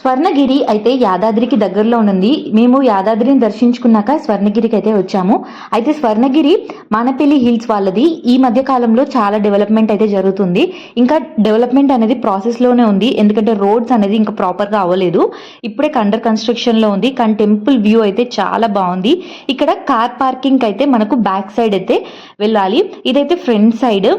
స్వర్ణగిరి అయితే యాదాద్రికి దగ్గరలో ఉంది. మేము యాదాద్రిని దర్శించుకున్నాక స్వర్ణగిరికి అయితే వచ్చాము. అయితే స్వర్ణగిరి మానపల్లి హిల్స్ వాళ్ళది. ఈ మధ్య కాలంలో చాలా డెవలప్మెంట్ అయితే జరుగుతుంది. ఇంకా డెవలప్మెంట్ అనేది ప్రాసెస్లోనే ఉంది. ఎందుకంటే రోడ్స్ అనేది ఇంకా ప్రాపర్గా అవ్వలేదు. ఇప్పుడే అండర్ కన్స్ట్రక్షన్లో ఉంది. కానీ టెంపుల్ వ్యూ అయితే చాలా బాగుంది. ఇక్కడ కార్ పార్కింగ్ అయితే మనకు బ్యాక్ సైడ్ అయితే వెళ్ళాలి. ఇదైతే ఫ్రంట్ సైడ్.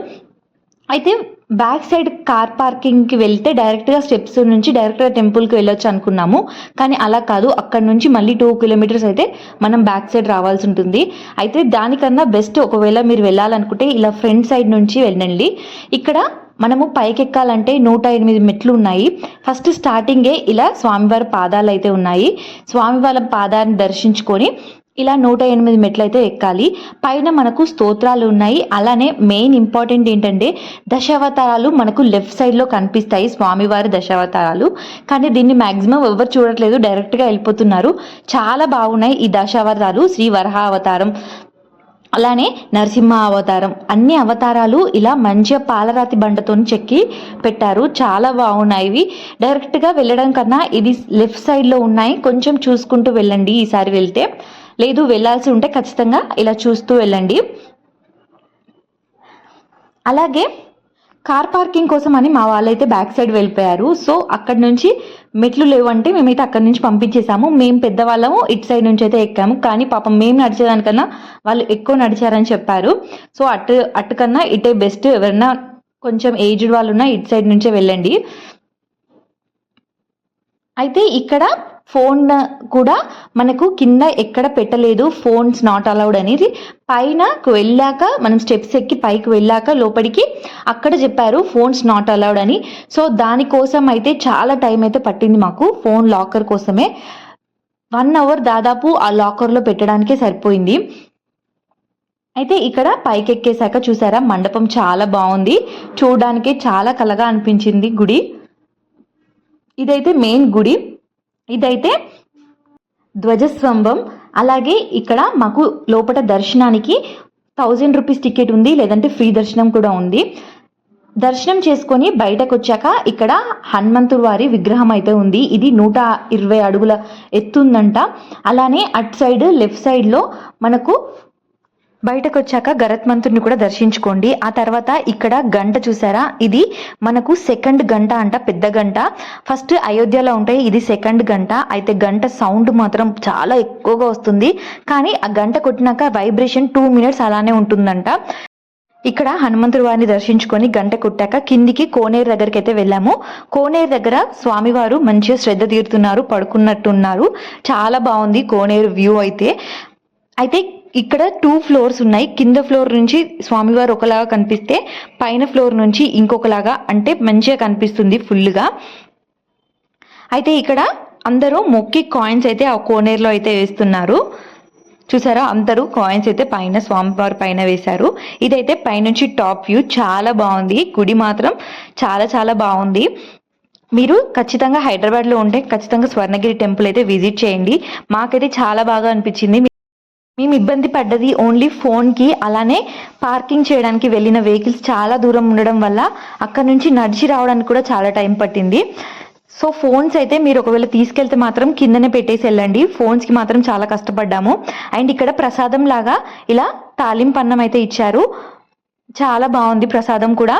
అయితే బ్యాక్ సైడ్ కార్ పార్కింగ్కి వెళ్తే డైరెక్ట్గా స్టెప్స్ నుంచి డైరెక్ట్గా టెంపుల్కి వెళ్ళొచ్చు అనుకున్నాము. కానీ అలా కాదు. అక్కడ నుంచి మళ్ళీ టూ కిలోమీటర్స్ అయితే మనం బ్యాక్ సైడ్ రావాల్సి ఉంటుంది. అయితే దానికన్నా బెస్ట్ ఒకవేళ మీరు వెళ్ళాలనుకుంటే ఇలా ఫ్రంట్ సైడ్ నుంచి వెళ్ళండి. ఇక్కడ మనము పైకెక్కాలంటే నూట ఎనిమిది మెట్లు ఉన్నాయి. ఫస్ట్ స్టార్టింగే ఇలా స్వామివారి పాదాలు అయితే ఉన్నాయి. స్వామివారి పాదాన్ని దర్శించుకొని ఇలా నూట ఎనిమిది మెట్లు అయితే ఎక్కాలి. పైన మనకు స్తోత్రాలు ఉన్నాయి. అలానే మెయిన్ ఇంపార్టెంట్ ఏంటంటే దశావతారాలు మనకు లెఫ్ట్ సైడ్లో కనిపిస్తాయి స్వామివారి దశావతారాలు. కానీ దీన్ని మ్యాక్సిమం ఎవరు చూడట్లేదు. డైరెక్ట్గా వెళ్ళిపోతున్నారు. చాలా బాగున్నాయి ఈ దశావతారాలు. శ్రీ వరహ అవతారం అలానే నరసింహ అవతారం. అన్ని అవతారాలు ఇలా మంచిగా పాలరాతి బండతో చెక్కి పెట్టారు. చాలా బాగున్నాయి ఇవి. డైరెక్ట్గా వెళ్ళడం కన్నా ఇది లెఫ్ట్ సైడ్లో ఉన్నాయి. కొంచెం చూసుకుంటూ వెళ్ళండి ఈసారి వెళ్తే. లేదు వెళ్ళాల్సి ఉంటే ఖచ్చితంగా ఇలా చూస్తూ వెళ్ళండి. అలాగే కార్ పార్కింగ్ కోసం అని మా వాళ్ళైతే బ్యాక్ సైడ్ వెళ్ళిపోయారు. సో అక్కడ నుంచి మెట్లు లేవంటే మేమైతే అక్కడి నుంచి పంపించేసాము మేము పెద్దవాళ్ళము ఇటు సైడ్ నుంచి అయితే ఎక్కాము. కానీ పాపం మేము నడిచేదానికన్నా వాళ్ళు ఎక్కువ నడిచారని చెప్పారు. సో అటు అటు కన్నా ఇటే బెస్ట్. ఎవరన్నా కొంచెం ఏజ్డ్ వాళ్ళు ఉన్నా ఇటు సైడ్ నుంచే వెళ్ళండి. అయితే ఇక్కడ ఫోన్ కూడా మనకు కింద ఎక్కడ పెట్టలేదు. ఫోన్స్ నాట్ అలౌడ్ అనేది. పైన వెళ్ళాక మనం స్టెప్స్ ఎక్కి పైకి వెళ్ళాక లోపలికి అక్కడ చెప్పారు ఫోన్స్ నాట్ అలౌడ్ అని. సో దానికోసం అయితే చాలా టైం అయితే పట్టింది మాకు ఫోన్ లాకర్ కోసమే. వన్ అవర్ దాదాపు ఆ లాకర్లో పెట్టడానికే సరిపోయింది. అయితే ఇక్కడ పైకి ఎక్కేశాక చూసారా మండపం చాలా బాగుంది. చూడడానికి చాలా కలగా అనిపించింది గుడి. ఇదైతే మెయిన్ గుడి. ఇదైతే ధ్వజస్తంభం. అలాగే ఇక్కడ మాకు లోపల దర్శనానికి థౌజండ్ రూపీస్ టికెట్ ఉంది లేదంటే ఫ్రీ దర్శనం కూడా ఉంది. దర్శనం చేసుకొని బయటకు వచ్చాక ఇక్కడ హనుమంతుడు వారి విగ్రహం అయితే ఉంది. ఇది నూట ఇరవై అడుగుల ఎత్తుందంట. అలానే అట్ సైడ్ లెఫ్ట్ సైడ్లో మనకు బయటకు వచ్చాక గరత్మంతుడిని కూడా దర్శించుకోండి. ఆ తర్వాత ఇక్కడ గంట చూసారా? ఇది మనకు సెకండ్ గంట అంట పెద్ద గంట. ఫస్ట్ అయోధ్యలో ఉంటాయి ఇది సెకండ్ గంట. అయితే గంట సౌండ్ మాత్రం చాలా ఎక్కువగా వస్తుంది. కానీ ఆ గంట కొట్టినాక వైబ్రేషన్ టూ మినిట్స్ అలానే ఉంటుందంట. ఇక్కడ హనుమంతుడి వారిని దర్శించుకొని గంట కొట్టాక కిందికి కోనేరు దగ్గరికి అయితే వెళ్ళాము. కోనేరు దగ్గర స్వామివారు మంచిగా శ్రద్ధ తీరుతున్నారు పడుకున్నట్టున్నారు. చాలా బాగుంది కోనేరు వ్యూ అయితే. అయితే ఇక్కడ టూ ఫ్లోర్స్ ఉన్నాయి. కింద ఫ్లోర్ నుంచి స్వామివారు ఒకలాగా కనిపిస్తే పైన ఫ్లోర్ నుంచి ఇంకొకలాగా అంటే మంచిగా కనిపిస్తుంది ఫుల్గా అయితే ఇక్కడ అందరూ మొక్కి కాయిన్స్ అయితే ఆ కోనేరులో అయితే వేస్తున్నారు. చూసారా? అందరూ కాయిన్స్ అయితే పైన స్వామివారి పైన వేశారు. ఇదైతే పైనుంచి టాప్ వ్యూ చాలా బాగుంది. గుడి మాత్రం చాలా చాలా బాగుంది. మీరు ఖచ్చితంగా హైదరాబాద్లో ఉంటే ఖచ్చితంగా స్వర్ణగిరి టెంపుల్ అయితే విజిట్ చేయండి. మాకైతే చాలా బాగా అనిపించింది. మేము ఇబ్బంది పడ్డది ఓన్లీ ఫోన్కి అలానే పార్కింగ్ చేయడానికి వెళ్ళిన వెహికల్స్ చాలా దూరం ఉండడం వల్ల అక్కడ నుంచి నడిచి రావడానికి కూడా చాలా టైం పట్టింది. సో ఫోన్స్ అయితే మీరు ఒకవేళ తీసుకెళ్తే మాత్రం కిందనే పెట్టేసి వెళ్ళండి. ఫోన్స్కి మాత్రం చాలా కష్టపడ్డాము. అండ్ ఇక్కడ ప్రసాదం లాగా ఇలా తాలింపన్నం అయితే ఇచ్చారు. చాలా బాగుంది ప్రసాదం కూడా.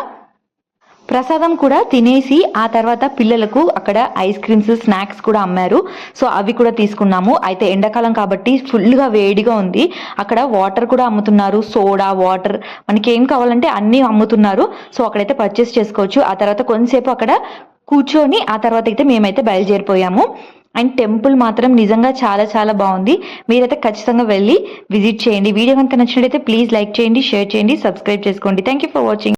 ప్రసాదం కూడా తినేసి ఆ తర్వాత పిల్లలకు అక్కడ ఐస్ క్రీమ్స్ స్నాక్స్ కూడా అమ్మారు. సో అవి కూడా తీసుకున్నాము. అయితే ఎండాకాలం కాబట్టి ఫుల్గా వేడిగా ఉంది. అక్కడ వాటర్ కూడా అమ్ముతున్నారు. సోడా వాటర్ మనకి ఏం కావాలంటే అన్నీ అమ్ముతున్నారు. సో అక్కడైతే పర్చేస్ చేసుకోవచ్చు. ఆ తర్వాత కొంతసేపు అక్కడ కూర్చొని ఆ తర్వాత అయితే మేమైతే బయలుదేరిపోయాము. అండ్ టెంపుల్ మాత్రం నిజంగా చాలా చాలా బాగుంది. మీరైతే ఖచ్చితంగా వెళ్ళి విజిట్ చేయండి. వీడియో కనుక నచ్చినట్లయితే ప్లీజ్ లైక్ చేయండి షేర్ చేయండి సబ్స్క్రైబ్ చేసుకోండి. Thank you for watching